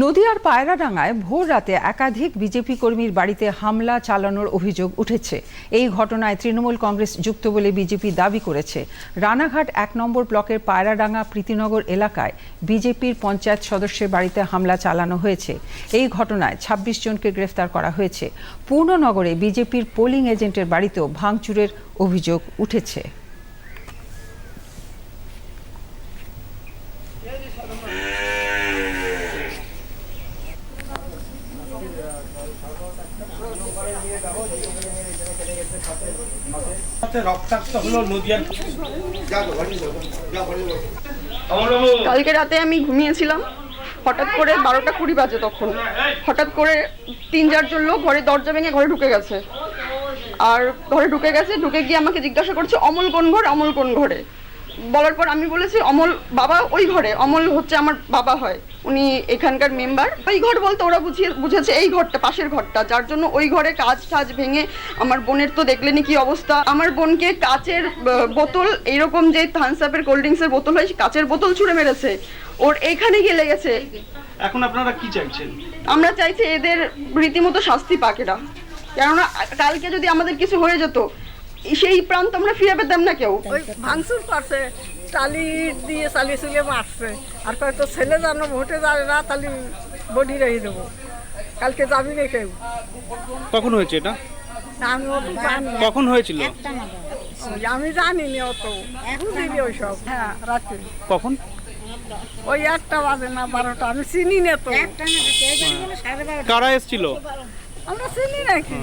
নদিয়ার পায়রাডাঙ্গায় ভোর রাতে একাধিক বিজেপি কর্মীর বাড়িতে হামলা চালানোর অভিযোগ উঠেছে। এই ঘটনায় তৃণমূল কংগ্রেস যুক্ত বলে বিজেপি দাবি করেছে। রানাঘাট এক নম্বর ব্লকের পায়রাডাঙ্গা প্রীতিনগর এলাকায় বিজেপির পঞ্চায়েত সদস্যের বাড়িতে হামলা চালানো হয়েছে। এই ঘটনায় ২৬ জনকে গ্রেফতার করা হয়েছে। পূর্ণনগরে বিজেপির পোলিং এজেন্টের বাড়িতেও ভাঙচুরের অভিযোগ উঠেছে হচ্ছে রক্তাক্ত হলো নদিয়ার কালকে রাতে আমি ঘুমিয়েছিলাম। হঠাৎ করে বারোটা কুড়ি বাজে তখন। হঠাৎ করে তিন চারজন লোক ঘরে দরজা ভেঙে ঘরে ঢুকে গেছে। আর ঘরে ঢুকে গেছে, ঢুকে গিয়ে আমাকে জিজ্ঞাসা করছে, অমল কোন ঘরে? অমল কোন ঘরে? বলার পর আমি বলেছি অমল বাবা ওই ঘরে অমল হচ্ছে আমার বাবা হয় উনি এখানকার মেম্বার। ওই ঘর বলতে ওরা বুঝিয়ে বুঝেছে এই ঘরটা পাশের ঘরটা যার জন্য ওই ঘরে কাজ টাজ ভেঙে আমার বোনের তো দেখলেনি কি অবস্থা। আমার বোনকে কাচের বোতল এইরকম যে থামস আপের কোল্ড ড্রিঙ্কসের বোতল হয় কাচের বোতল ছুঁড়ে মেরেছে। ওর এখানে গিয়ে লেগেছে। এখন আপনারা কি চাইছেন? আমরা চাইছি এদের রীতিমতো শাস্তি পাক এরা। কেননা কালকে যদি আমাদের কিছু হয়ে যেত সেই প্রান্ত আমরা ফিরে পেতাম না কেউ। ওই ভাঙচুর করছে টালি দিয়ে চালিয়ে চুলিয়ে মারছে। আর কয় তো ছেলে জানো ভোটে যাবে না তাহলে বডি রেখে দেবো। কালকে যাবি না কেউ? কখন হয়েছে এটা? আমি অত জানি না। কখন হয়েছিল? ওই আমি জানি না অত বুঝিনি ওই সব হ্যাঁ রাত্রে কখন? ওই একটা বাজে না বারোটা আমি চিনি না তো। কারা এসেছিল? আমরা চিনি নাকি?